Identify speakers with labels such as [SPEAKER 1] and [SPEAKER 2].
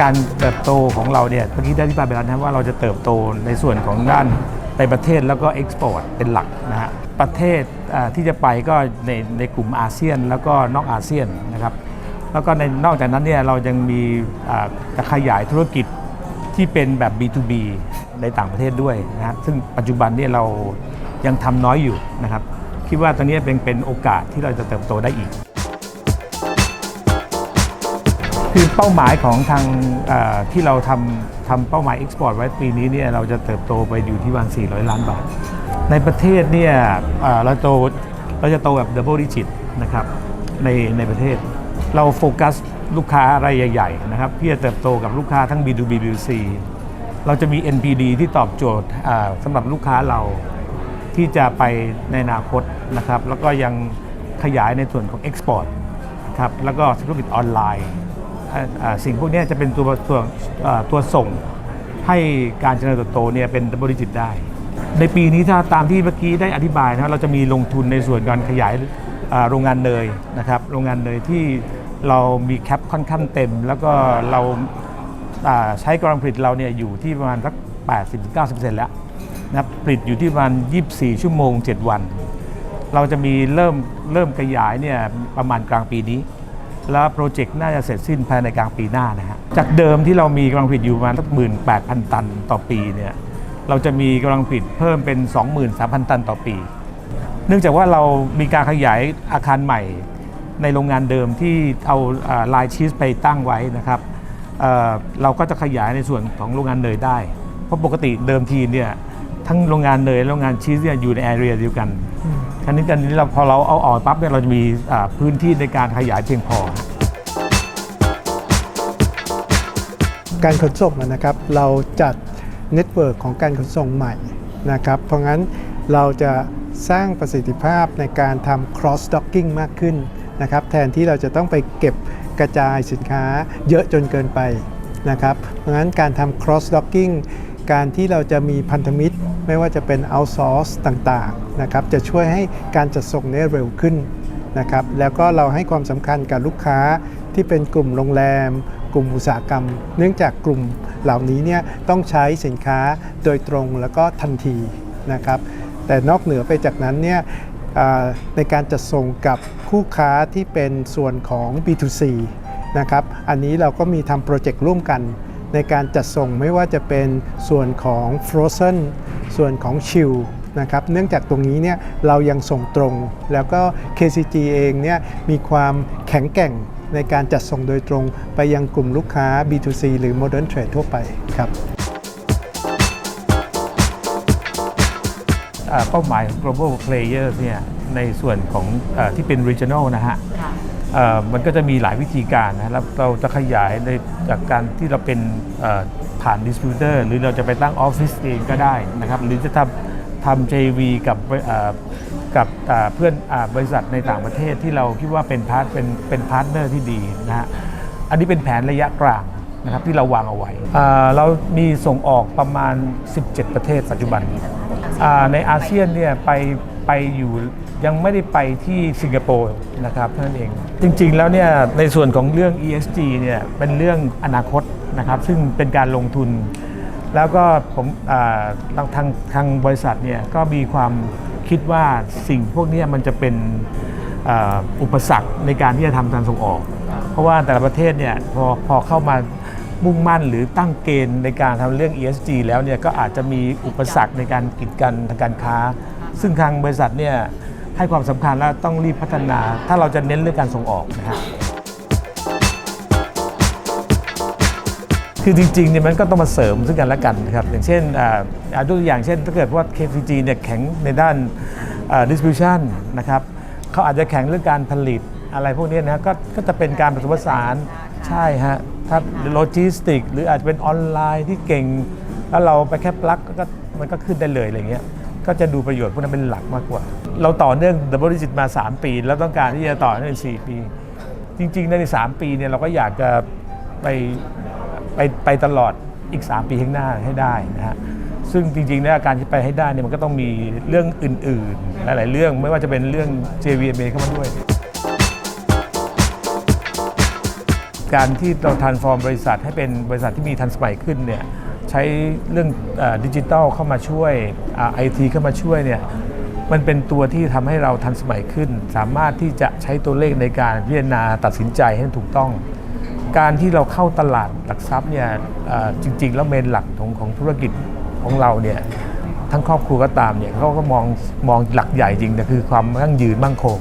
[SPEAKER 1] การเติบโตของเราเนี่ยเมื่อกี้ได้อธิบายไปแล้วนะว่าเราจะเติบโตในส่วนของด้านในประเทศแล้วก็เอ็กซ์พอร์ตเป็นหลักนะฮะประเทศที่จะไปก็ในในกลุ่มอาเซียนแล้วก็นอกอาเซียนนะครับแล้วก็ในนอกจากนั้นเนี่ยเรายังมีอ่าจะขยายธุรกิจที่เป็นแบบ B2B ในต่างประเทศด้วยนะฮะซึ่งปัจจุบันเนี่ยเรายังทำน้อยอยู่นะครับคิดว่าตรงนี้เป็นเป็นโอกาสที่เราจะเติบโตได้อีก คือเป้าหมายของทางที่เราทำทำเป้าหมายเอ็กซ์พอร์ตไว้ปีนี้เนี่ยเราจะเติบโตไปอยู่ที่ประมาณ 400 ล้านบาท ในประเทศเนี่ยเราโตเราจะโตแบบดับเบิลดิจิตนะครับในในประเทศ เราโฟกัสลูกค้ารายใหญ่ๆนะครับที่จะเติบโตกับลูกค้าทั้ง B2B B2C เราจะมี NPD ที่ตอบโจทย์สำหรับลูกค้าเราที่จะไปในอนาคตนะครับแล้วก็ยังขยายในส่วนของ Export ครับแล้วก็ธุรกิจออนไลน์ สิ่งพวกนี้จะเป็นตัวตัวตัวส่งให้การเจริญเติบโตเนี่ยเป็นดับเบิลดิจิตได้ ในปีนี้ถ้าตามที่เมื่อกี้ได้อธิบายนะเราจะมีลงทุนในส่วนการขยายโรงงานเนยนะครับโรงงานเนยที่เรามีแคปค่อนข้างเต็ม แล้วก็เราใช้กำลังผลิตเราเนี่ยอยู่ที่ประมาณสัก 80-90%แล้วนะผลิตอยู่ที่ประมาณ 24 ชั่วโมง 7 วัน เราจะมีเริ่มเริ่มขยายเนี่ยประมาณกลางปีนี้ แล้วโปรเจกต์น่าจะเสร็จสิ้นภายในกลางปีหน้านะฮะจากเดิมที่เรามีกำลังผลิตอยู่ประมาณสักหมื่นแปดพันตันต่อปีเนี่ยเราจะมีกำลังผลิตเพิ่มเป็น 23,000 ตันต่อปี เนื่องจากว่าเรามีการขยายอาคารใหม่ในโรงงานเดิมที่เอาลายชีสไปตั้งไว้นะครับเเราก็จะขยายในส่วนของโรงงานเนยได้ เพราะปกติเดิมทีเนี่ยทั้งโรงงานเนยและโรงงานชีสเนี่ยอยู่ในแอเรียเดียวกัน ทีนี้ตอนนี้เราพอเราเอาออกปั๊บเนี่ยเราจะมีพื้นที่ในการขยายเพียงพอ
[SPEAKER 2] การขนส่งนะครับเราจัดเน็ตเวิร์กของการขนส่งใหม่นะครับเพราะงั้นเราจะสร้างประสิทธิภาพในการทำ cross docking มากขึ้นนะครับแทนที่เราจะต้องไปเก็บกระจายสินค้าเยอะจนเกินไปนะครับเพราะงั้นการทำ cross docking การที่เราจะมีพันธมิตร ไม่ว่าจะเป็น outsource ต่างๆนะครับจะช่วยให้การจัดส่งได้เร็วขึ้นนะครับแล้วก็เราให้ความสำคัญกับลูกค้าที่เป็นกลุ่มโรงแรม กลุ่มอุตสาหกรรม เนื่องจากกลุ่มเหล่านี้เนี่ยต้องใช้สินค้าโดยตรงแล้วก็ทันทีนะครับแต่นอกเหนือไปจากนั้นเนี่ยในการจัดส่งกับคู่ค้าที่เป็นส่วนของ B2C นะครับอันนี้เราก็มีทำโปรเจกต์ร่วมกัน ในการจัดส่งไม่ว่าจะเป็นส่วนของ Frozen ส่วนของ Chill นะครับเนื่องจากตรงนี้เนี่ยเรายังส่งตรง แล้วก็ KCG เองเนี่ยมีความแข็งแกร่งในการจัดส่งโดยตรงไปยังกลุ่มลูกค้า B2C หรือ Modern Trade ทั่วไปครับ
[SPEAKER 1] เป้าหมายของ global player เนี่ยในส่วนของอที่เป็น regional นะฮะ มันก็จะมีหลายวิธีการนะแล้วเราจะขยายในจากการที่เราเป็นผ่าน distributor หรือเราจะไปตั้งออฟฟิศเองก็ได้นะครับ หรือจะทำทำ JV กับกับเพื่อนอบริษัทในต่างประเทศที่เราคิดว่าเป็นพาร์ทเป็นเป็นพาร์ทเนอร์ที่ดีนะฮะอันนี้เป็นแผนระยะกลางนะครับที่เราวางเอาไว้ เรามีส่งออกประมาณ 17 ประเทศปัจจุบันในอาเซียนเนี่ยไปไปอยู่ ยังไม่ได้ไปที่สิงคโปร์นะครับเท่านั้นเอง จริงๆแล้วเนี่ยในส่วนของเรื่อง ESG เนี่ยเป็นเรื่องอนาคตนะครับ ซึ่งเป็นการลงทุน แล้วก็ผมทางทางทางบริษัทเนี่ยก็มีความคิดว่าสิ่งพวกนี้มันจะเป็นอ,อุปสรรคในการที่จะทำการส่งออก เพราะว่าแต่ละประเทศเนี่ยพอพอเข้ามามุ่งมั่นหรือตั้งเกณฑ์ในการทำเรื่อง ESG แล้วเนี่ยก็อาจจะมีอุปสรรคในการกีดกันทางการค้า ซึ่งทางบริษัทเนี่ย ให้ความสำคัญและต้องรีบพัฒนา ถ้าเราจะเน้นเรื่องการส่งออกนะฮะคือจริงๆเนี่ยมันก็ต้องมาเสริมซึ่งกันและกันครับอย่างเช่นอ่าอ่ายกตัวอย่างเช่น ถ้าเกิดว่า KCG เนี่ยแข็งในด้านอ่า distribution นะครับเขาอาจจะแข็งเรื่องการผลิตอะไรพวกนี้นะฮะก็ก็จะเป็นการผสมผสานใช่ฮะถ้าโลจิสติก หรืออาจจะเป็นออนไลน์ที่เก่ง แล้วเราไปแค่ปลั๊กก็มันก็ขึ้นได้เลยอะไรเงี้ย ก็จะดูประโยชน์พวกนั้นเป็นหลักมากกว่า เราต่อเนื่องดับเบิลดิจิตมา 3 ปี แล้วต้องการที่จะต่อเนื่อง4ปี จริงๆใน3ปีเนี่ยเราก็อยากจะไปไปไปตลอดอีก 3 ปีข้างหน้าให้ได้นะฮะซึ่งจริงๆแล้วการที่ไปให้ได้เนี่ยมันก็ต้องมีเรื่องอื่นๆ หลายๆเรื่องไม่ว่าจะเป็นเรื่อง JVMA เข้ามาด้วย การที่เราทันฟอร์มบริษัทให้เป็นบริษัทที่มีทันสมัยขึ้นเนี่ย ใช้เรื่องดิจิทัลเข้ามาช่วยไอทีเข้ามาช่วยเนี่ยมันเป็นตัวที่ทำให้เราทันสมัยขึ้น สามารถที่จะใช้ตัวเลขในการพิจารณาตัดสินใจให้ถูกต้อง การที่เราเข้าตลาดหลักทรัพย์เนี่ยจริง ๆ แล้วเมนหลักของของธุรกิจของเราเนี่ยทั้งครอบครัวก็ตามเนี่ยเขาก็มองมองหลักใหญ่จริงแต่คือความยั่งยืนมั่งคง